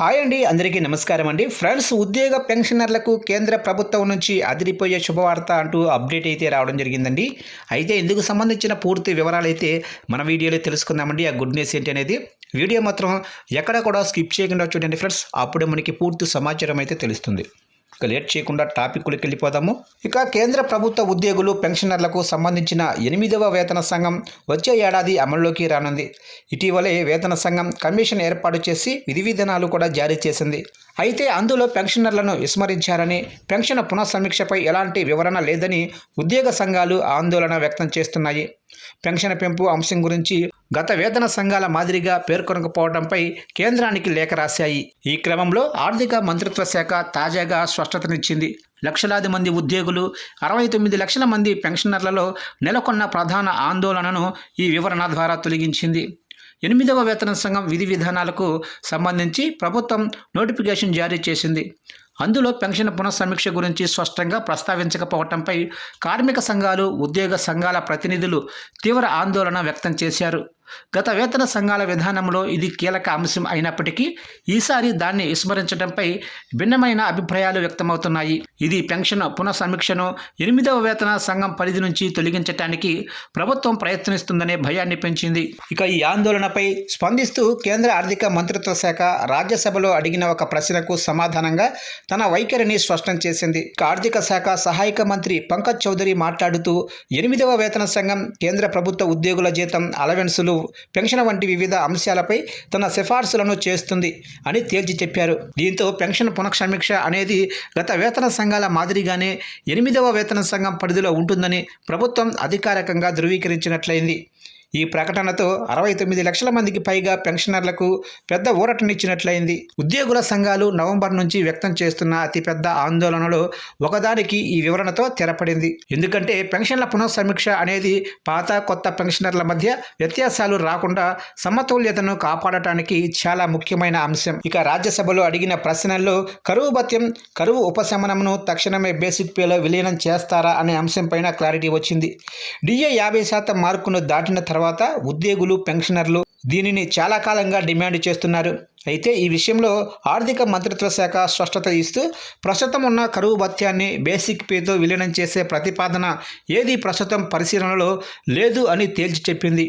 Hi అండి అందరికీ నమస్కారం అండి. ఫ్రెండ్స్ ఉద్యోగ పెన్షనర్లకు కేంద్ర ప్రభుత్వం నుంచి అదిరిపోయే శుభవార్త అంటూ అప్డేట్ అయితే రావడం జరిగిందండి. అయితే ఇందుకు సంబంధించిన పూర్తి వివరాలు అయితే మన వీడియోలో తెలుసుకుందామండి. ఆ గుడ్ న్యూస్ ఏంటి అనేది వీడియో మాత్రం ఎక్కడ కూడా స్కిప్ చేయకుండా చూడండి ఫ్రెండ్స్. అప్పుడే మనకి పూర్తి సమాచారం అయితే తెలుస్తుంది. ఇక లేట్ చేయకుండా టాపిక్లకు వెళ్ళిపోదాము. ఇక కేంద్ర ప్రభుత్వ ఉద్యోగులు పెన్షనర్లకు సంబంధించిన ఎనిమిదవ వేతన సంఘం వచ్చే ఏడాది అమల్లోకి రానుంది. ఇటీవలే వేతన సంఘం కమిషన్ ఏర్పాటు చేసి విధి విధానాలు కూడా జారీ చేసింది. అయితే అందులో పెన్షనర్లను విస్మరించారని పెన్షన్ పునఃసమీక్షపై ఎలాంటి వివరణ లేదని ఉద్యోగ సంఘాలు ఆందోళన వ్యక్తం చేస్తున్నాయి. పెన్షన్ పెంపు అంశం గురించి గత వేతన సంఘాల మాదిరిగా పేర్కొనకపోవడంపై కేంద్రానికి లేఖ రాశాయి. ఈ క్రమంలో ఆర్థిక మంత్రిత్వ శాఖ తాజాగా స్పష్టతనిచ్చింది. లక్షలాది మంది ఉద్యోగులు అరవై తొమ్మిది లక్షల మంది పెన్షనర్లలో నెలకొన్న ప్రధాన ఆందోళనను ఈ వివరణ ద్వారా తొలగించింది. ఎనిమిదవ వేతన సంఘం విధి విధానాలకు సంబంధించి ప్రభుత్వం నోటిఫికేషన్ జారీ చేసింది. అందులో పెన్షన్ పునఃసమీక్ష గురించి స్పష్టంగా ప్రస్తావించకపోవడంపై కార్మిక సంఘాలు ఉద్యోగ సంఘాల ప్రతినిధులు తీవ్ర ఆందోళన వ్యక్తం చేశారు. గత వేతన సంఘాల విధానంలో ఇది కీలక అంశం అయినప్పటికీ ఈసారి దాన్ని విస్మరించడంపై భిన్నమైన అభిప్రాయాలు వ్యక్తమవుతున్నాయి. ఇది పెన్షన్ పునఃసమీక్షను ఎనిమిదవ వేతన సంఘం పరిధి నుంచి తొలగించడానికి ప్రభుత్వం ప్రయత్నిస్తుందనే భయాన్ని పెంచింది. ఇక ఈ ఆందోళనపై స్పందిస్తూ కేంద్ర ఆర్థిక మంత్రిత్వ శాఖ రాజ్యసభలో అడిగిన ఒక ప్రశ్నకు సమాధానంగా తన వైఖరిని స్పష్టం చేసింది. ఆర్థిక శాఖ సహాయక మంత్రి పంకజ్ చౌదరి మాట్లాడుతూ ఎనిమిదవ వేతన సంఘం కేంద్ర ప్రభుత్వ ఉద్యోగుల జీతం అలవెన్సులు పెన్షన్ వంటి వివిధ అంశాలపై తన సిఫార్సులను చేస్తుంది అని తేల్చి చెప్పారు. దీంతో పెన్షన్ పునఃసమీక్ష అనేది గత వేతన సంఘాల మాదిరిగానే ఎనిమిదవ వేతన సంఘం పరిధిలో ఉంటుందని ప్రభుత్వం అధికారికంగా ధృవీకరించినట్లయింది. ఈ ప్రకటనతో అరవై తొమ్మిది లక్షల మందికి పైగా పెన్షనర్లకు పెద్ద ఊరటనిచ్చినట్లయింది. ఉద్యోగుల సంఘాలు నవంబర్ నుంచి వ్యక్తం చేస్తున్న అతిపెద్ద ఆందోళనలో ఒకదానికి ఈ వివరణతో తెరపడింది. ఎందుకంటే పెన్షన్ల పునఃసమీక్ష అనేది పాత కొత్త పెన్షనర్ల మధ్య వ్యత్యాసాలు రాకుండా సమతుల్యతను కాపాడటానికి చాలా ముఖ్యమైన అంశం. ఇక రాజ్యసభలో అడిగిన ప్రశ్నల్లో కరువు భత్యం కరువు ఉపశమనంను తక్షణమే బేసిక్ పేలో విలీనం చేస్తారా అనే అంశంపైన క్లారిటీ వచ్చింది. డిఏ యాభై శాతం మార్కును దాటిన తర్వాత ఉద్యోగులు పెన్షనర్లు దీనిని చాలా కాలంగా డిమాండ్ చేస్తున్నారు. అయితే ఈ విషయంలో ఆర్థిక మంత్రిత్వ శాఖ స్పష్టత ఇస్తూ ప్రస్తుతం ఉన్న కరువు భత్యాన్ని బేసిక్ పేతో విలీనం చేసే ప్రతిపాదన ఏది ప్రస్తుతం పరిశీలనలో లేదు అని తేల్చి చెప్పింది.